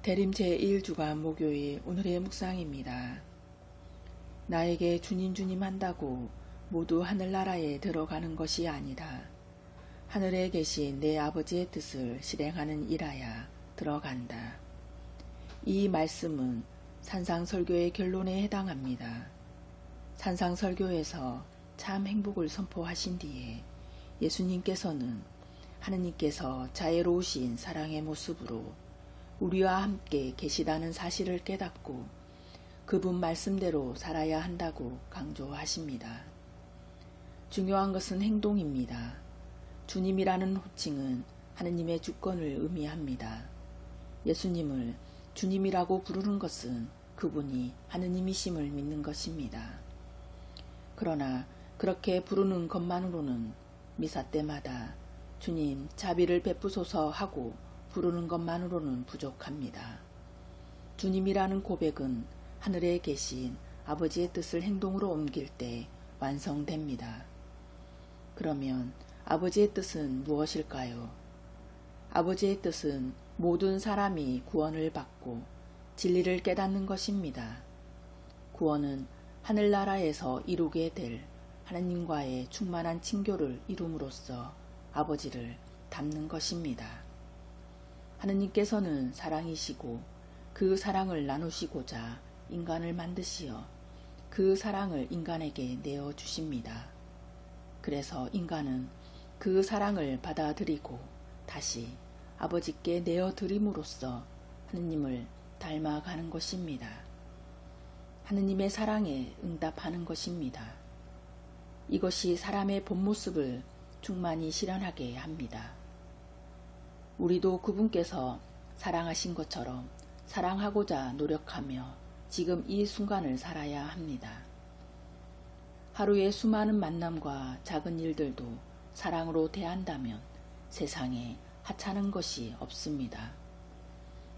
대림 제1주간 목요일 오늘의 묵상입니다. 나에게 주님 주님 한다고 모두 하늘나라에 들어가는 것이 아니다. 하늘에 계신 내 아버지의 뜻을 실행하는 일하야 들어간다. 이 말씀은 산상설교의 결론에 해당합니다. 산상설교에서 참 행복을 선포하신 뒤에 예수님께서는 하느님께서 자애로우신 사랑의 모습으로 우리와 함께 계시다는 사실을 깨닫고 그분 말씀대로 살아야 한다고 강조하십니다. 중요한 것은 행동입니다. 주님이라는 호칭은 하느님의 주권을 의미합니다. 예수님을 주님이라고 부르는 것은 그분이 하느님이심을 믿는 것입니다. 그러나 그렇게 부르는 것만으로는 미사 때마다 주님 자비를 베푸소서 하고 부르는 것만으로는 부족합니다. 주님이라는 고백은 하늘에 계신 아버지의 뜻을 행동으로 옮길 때 완성됩니다. 그러면 아버지의 뜻은 무엇일까요? 아버지의 뜻은 모든 사람이 구원을 받고 진리를 깨닫는 것입니다. 구원은 하늘나라에서 이루게 될 하나님과의 충만한 친교를 이룸으로써 아버지를 닮는 것입니다. 하느님께서는 사랑이시고 그 사랑을 나누시고자 인간을 만드시어 그 사랑을 인간에게 내어 주십니다. 그래서 인간은 그 사랑을 받아들이고 다시 아버지께 내어 드림으로써 하느님을 닮아가는 것입니다. 하느님의 사랑에 응답하는 것입니다. 이것이 사람의 본 모습을 충만히 실현하게 합니다. 우리도 그분께서 사랑하신 것처럼 사랑하고자 노력하며 지금 이 순간을 살아야 합니다. 하루의 수많은 만남과 작은 일들도 사랑으로 대한다면 세상에 하찮은 것이 없습니다.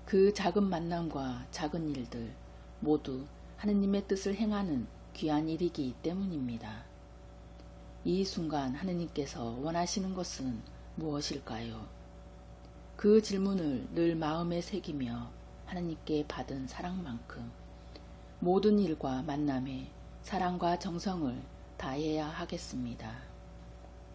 그 작은 만남과 작은 일들 모두 하느님의 뜻을 행하는 귀한 일이기 때문입니다. 이 순간 하느님께서 원하시는 것은 무엇일까요? 그 질문을 늘 마음에 새기며 하나님께 받은 사랑만큼 모든 일과 만남에 사랑과 정성을 다해야 하겠습니다.